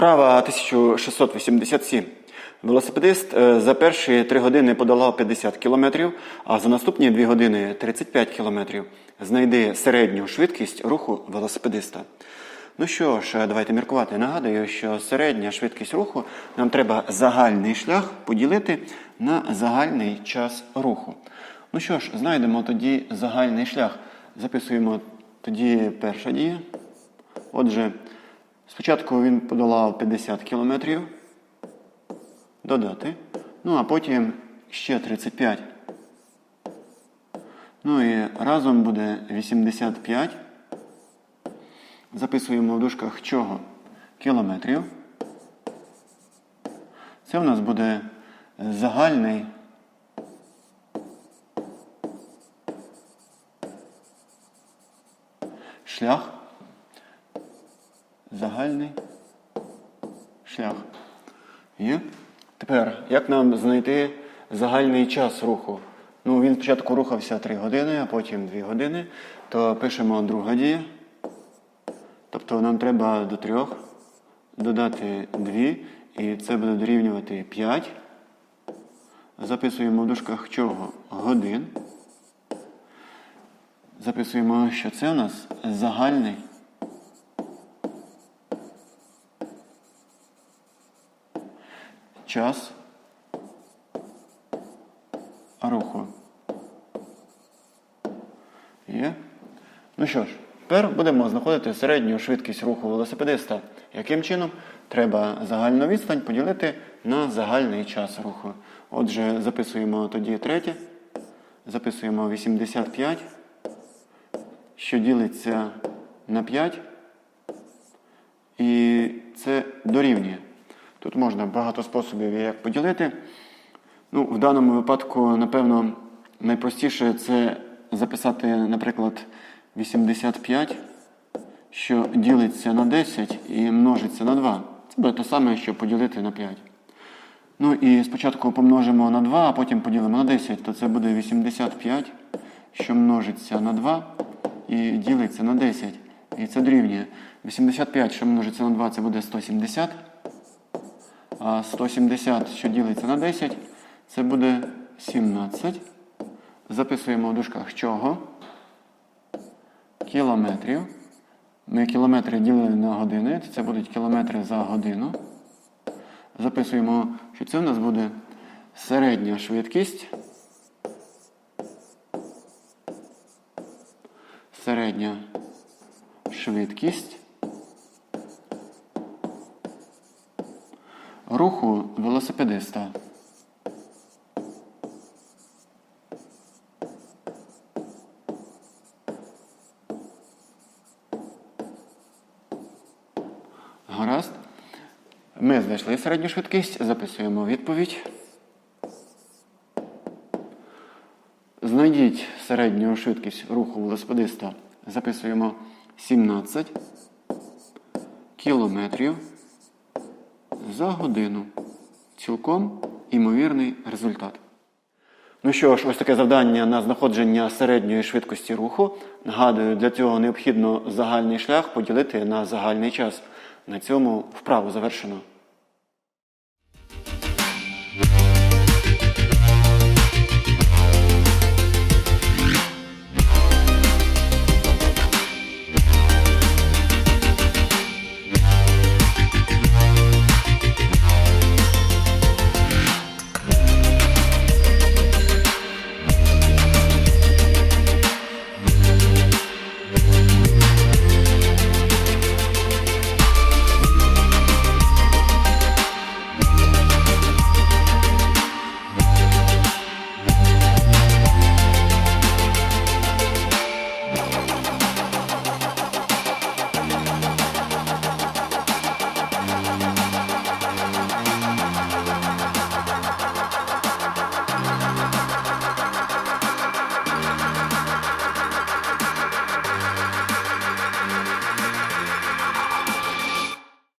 Вправа 1687. Велосипедист е, за перші 3 години подолав 50 км, а за наступні 2 години 35 км. Знайди середню швидкість руху велосипедиста. Ну що ж, е, давайте міркувати. Нагадую, що середня швидкість руху нам треба загальний шлях поділити на загальний час руху. Ну що ж, знайдемо тоді загальний шлях. Записуємо тоді перша дія. Отже, спочатку він подолав 50 кілометрів. Додати. Ну, а потім ще 35. Ну і разом буде 85. Записуємо в дужках чого? Кілометрів. Це в нас буде загальний шлях. Загальний шлях. Є. Тепер, як нам знайти загальний час руху? Ну, він спочатку рухався 3 години, а потім 2 години. То пишемо друга дія. Тобто нам треба до 3 додати 2, і це буде дорівнювати 5. Записуємо в дужках чого? Годин. Записуємо, що це у нас загальний час руху. Є? Ну що ж, тепер будемо знаходити середню швидкість руху велосипедиста. Яким чином? Треба загальну відстань поділити на загальний час руху. Отже, записуємо тоді третє. Записуємо 85, що ділиться на 5. І це дорівнює. Тут можна багато способів, як поділити. Ну, в даному випадку, напевно, найпростіше це записати, наприклад, 85, що ділиться на 10 і множиться на 2. Це буде те саме, що поділити на 5. Ну і спочатку помножимо на 2, а потім поділимо на 10, то це буде 85, що множиться на 2 і ділиться на 10. І це дорівнює. 85, що множиться на 2, це буде 170. А 170, що ділиться на 10, це буде 17. Записуємо в дужках чого? Кілометрів. Ми кілометри ділили на години, це будуть кілометри за годину. Записуємо, що це в нас буде середня швидкість. Середня швидкість руху велосипедиста. Гаразд. Ми знайшли середню швидкість, записуємо відповідь. Знайдіть середню швидкість руху велосипедиста. Записуємо 17 кілометрів за годину. Цілком імовірний результат. Ну що ж, ось таке завдання на знаходження середньої швидкості руху. Нагадую, для цього необхідно загальний шлях поділити на загальний час. На цьому вправу завершено.